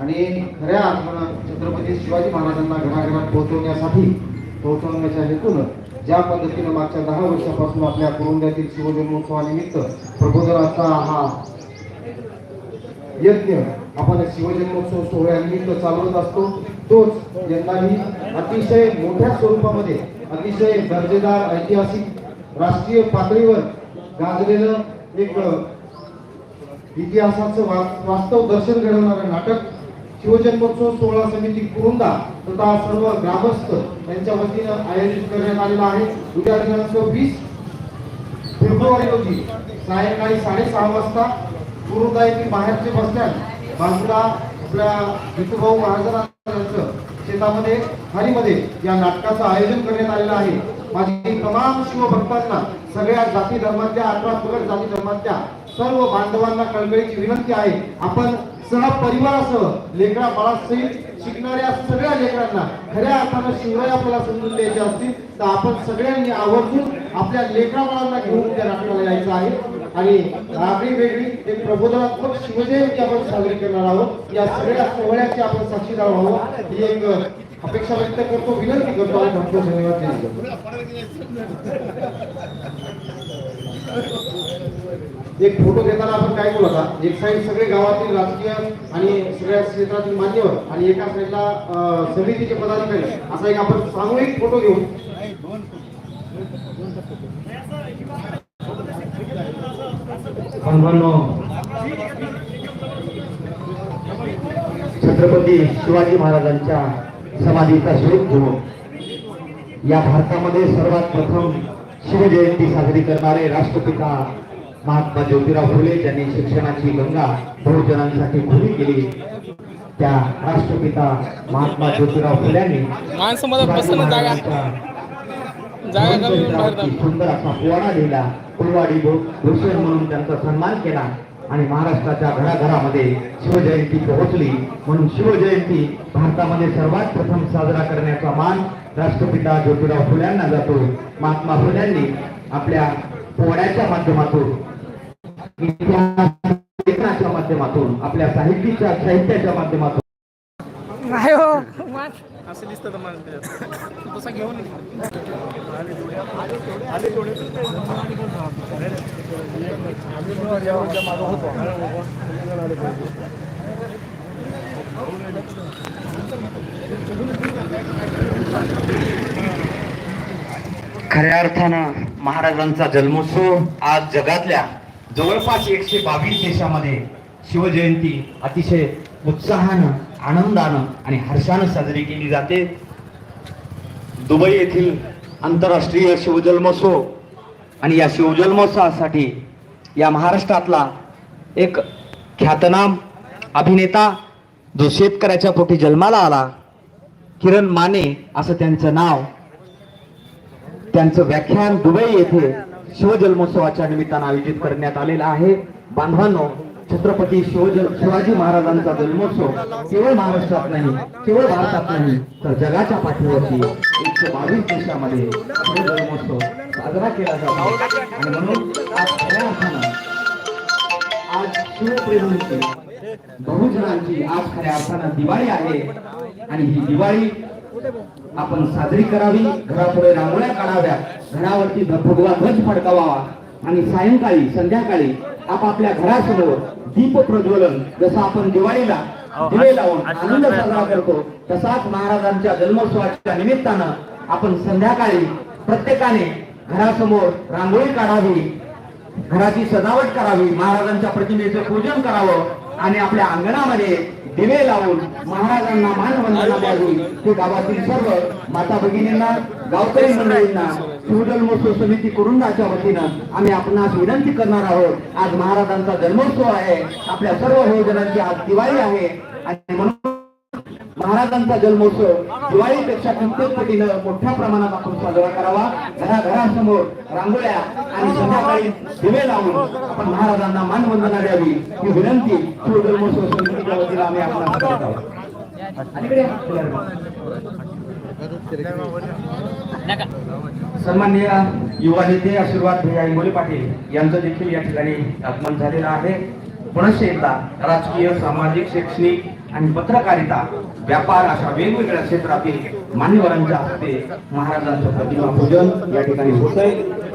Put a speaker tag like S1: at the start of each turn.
S1: आणि खऱ्या अर्थानं छत्रपती शिवाजी महाराजांना घराघरात पोहोचवण्यासाठी पोहोचवण्याच्या हेतून ज्या पद्धतीनं मागच्या दहा वर्षापासून आपल्या कुरुंद्यातील शिवजन्मोत्सवानिमित्त प्रबोधनाचा हा यज्ञ आपण शिवजन्मोत्सव सोहळ्यानिमित्त चालवत असतो तोच यंदाही अतिशय मोठ्या स्वरूपामध्ये अतिशय दर्जेदार ऐतिहासिक राष्ट्रीय पातळीवर गाजलेलं एक इतिहासाचं वास्तव दर्शन घडवणारं नाटक शिवजन्मोत्सव सोहळा समिती कुरुंदा तथा सर्व ग्रामस्थ यांच्या वतीनं आयोजित करण्यात आलेला आहे. उद्या दिनांक वीस फेब्रुवारी रोजी सायंकाळी साडेसहा वाजता कुरुंदा येथील बाहेरचे बसल्यास बाजूला आपल्या विठूभाऊ महाराजांचं शेतामध्ये हरीमध्ये या नाटकाचं आयोजन करण्यात आलेलं आहे. माझी तमाम शिवभक्तांना सगळ्या जाती धर्मातल्या अठरा पगड जाती धर्मातल्या सर्व बांधवांना कळकळीची विनंती आहे. आपण सहपरिवारासह लेकरा बाळासहित शिकणाऱ्या सगळ्या लेकरांना खऱ्या अर्थानं शिवराय आपल्याला समजून द्यायचे असतील तर आपण सगळ्यांनी आवर्जून आपल्या लेकरा बाळांना घेऊन त्या नाटकाला यायचं आहे. आणि आगळी वेगळी एक प्रबोधनात्मक शिवजयंती आपण साजरी करणार आहोत. या सगळ्या सोहळ्याची आपण साक्षीदार व्हावं. ही एक अपेक्षा व्यक्त करतो विनंती करतो आणि भक्तो धन्यवाद एक फोटो देताना आपण काय बोलत आहात एक साईड सगळे गावातील राजकीय आणि सगळ्या क्षेत्रातील मान्यवर आणि एका साईडला समितीचे पदाधिकारी. असा एक आपण सामूहिक फोटो घेऊन
S2: छत्रपती शिवाजी महाराजांच्या समाधीचा शोध घेऊन या भारतामध्ये सर्वात प्रथम शिवजयंती साजरी करणारे राष्ट्रपिता महात्मा ज्योतिराव फुले ज्यांनी शिक्षणाची गंगा बहुजनांसाठी खुली केली. त्या राष्ट्रपिता महात्मा ज्योतिराव फुल्यांनी सुंदर असा पोवाडा लिहिला. फुलवाडी भूषण म्हणून त्यांचा सन्मान केला. आणि महाराष्ट्राच्या घराघरामध्ये शिवजयंती पोहोचली. म्हणून शिवजयंती भारतामध्ये सर्वात प्रथम साजरा करण्याचा मान राष्ट्रपिता ज्योतिराव फुल्यांना जातो. महात्मा फुल्यांनी आपल्या पोवाड्याच्या माध्यमातून लेखनाच्या माध्यमातून आपल्या साहित्याच्या साहित्याच्या माध्यमातून.
S3: नाही हो. असं दिसतं तर मला तसा घेऊन ये.
S2: खऱ्या अर्थानं महाराजांचा जन्मोत्सव आज जगातल्या जवळपास एकशे बावीस देशामध्ये शिवजयंती अतिशय उत्साहानं आनंदानं आणि हर्षानं साजरी केली जाते. दुबई येथील आंतरराष्ट्रीय शिवजन्मोत्सव आणि या शिवजन्मोत्सवासाठी या महाराष्ट्रातला एक ख्यातनाम अभिनेता जो शेतकऱ्याच्या पोटी जन्माला आला किरण माने असं त्यांचं नाव त्यांचं व्याख्यान दुबई येथे शिवजन्मोत्सवाच्या निमित्तानं आयोजित करण्यात आलेला आहे. बांधवांनो छत्रपती शिवजन शिवाजी महाराजांचा जन्मोत्सव केवळ महाराष्ट्रात नाही केवळ भारतात नाही तर जगाच्या पाठीवरती एकशे बावीस देशामध्ये शिवजन्मोत्सव साजरा केला जातो. आणि म्हणून आज खऱ्या आज शिवप्रेमींची बहुजनांची आज खऱ्या अर्थानं दिवाळी आहे. आणि ही दिवाळी आपण साजरी करावी घरापुढे रांगोळ्या काढाव्या घरावरती भगवा ध्वज फडकावा आणि सायंकाळी संध्याकाळी आपापल्या घरासमोर दीप प्रज्वलन जसं आपण दिवाळीला दिवे लावून आनंद साजरा करतो तसाच महाराजांच्या जन्मोत्सवाच्या निमित्तानं आपण संध्याकाळी प्रत्येकाने घरासमोर रांगोळी काढावी घराची सजावट करावी महाराजांच्या प्रतिमेचं पूजन करावं आणि आपल्या अंगणामध्ये दिवे लावून महाराजांना मानवंदना द्यावी ते गावातील सर्व माता भगिनींना गावकरी मंडळींना शिवजन्मोत्सव समिती कुरुंदाच्या वतीनं आम्ही आपणास विनंती करणार आहोत. आज महाराजांचा जन्मोत्सव आहे. आपल्या सर्व भोजनांची आज दिवाळी आहे. आणि म्हणून महाराजांचा जन्मोत्सव दिवाळीपेक्षा कित्येक पटीनं मोठ्या प्रमाणात आपण साजरा करावा. घराघरासमोर रांगोळ्या आणि संध्याकाळी दिवे लावून आपण महाराजांना मानवंदना द्यावी. ही विनंती तो जन्मोत्सव समितीच्या वतीला आम्ही आपण करत आहोत सन्मान्य युवा नेते आशीर्वाद भैया इंगोले पाटील यांचं देखील या ठिकाणी आगमन झालेलं आहे. पुनश्च एकदा राजकीय सामाजिक शैक्षणिक आणि पत्रकारिता व्यापार अशा वेगवेगळ्या क्षेत्रातील मान्यवरांच्या हस्ते महाराजांचं प्रतिमा पूजन या ठिकाणी होत आहे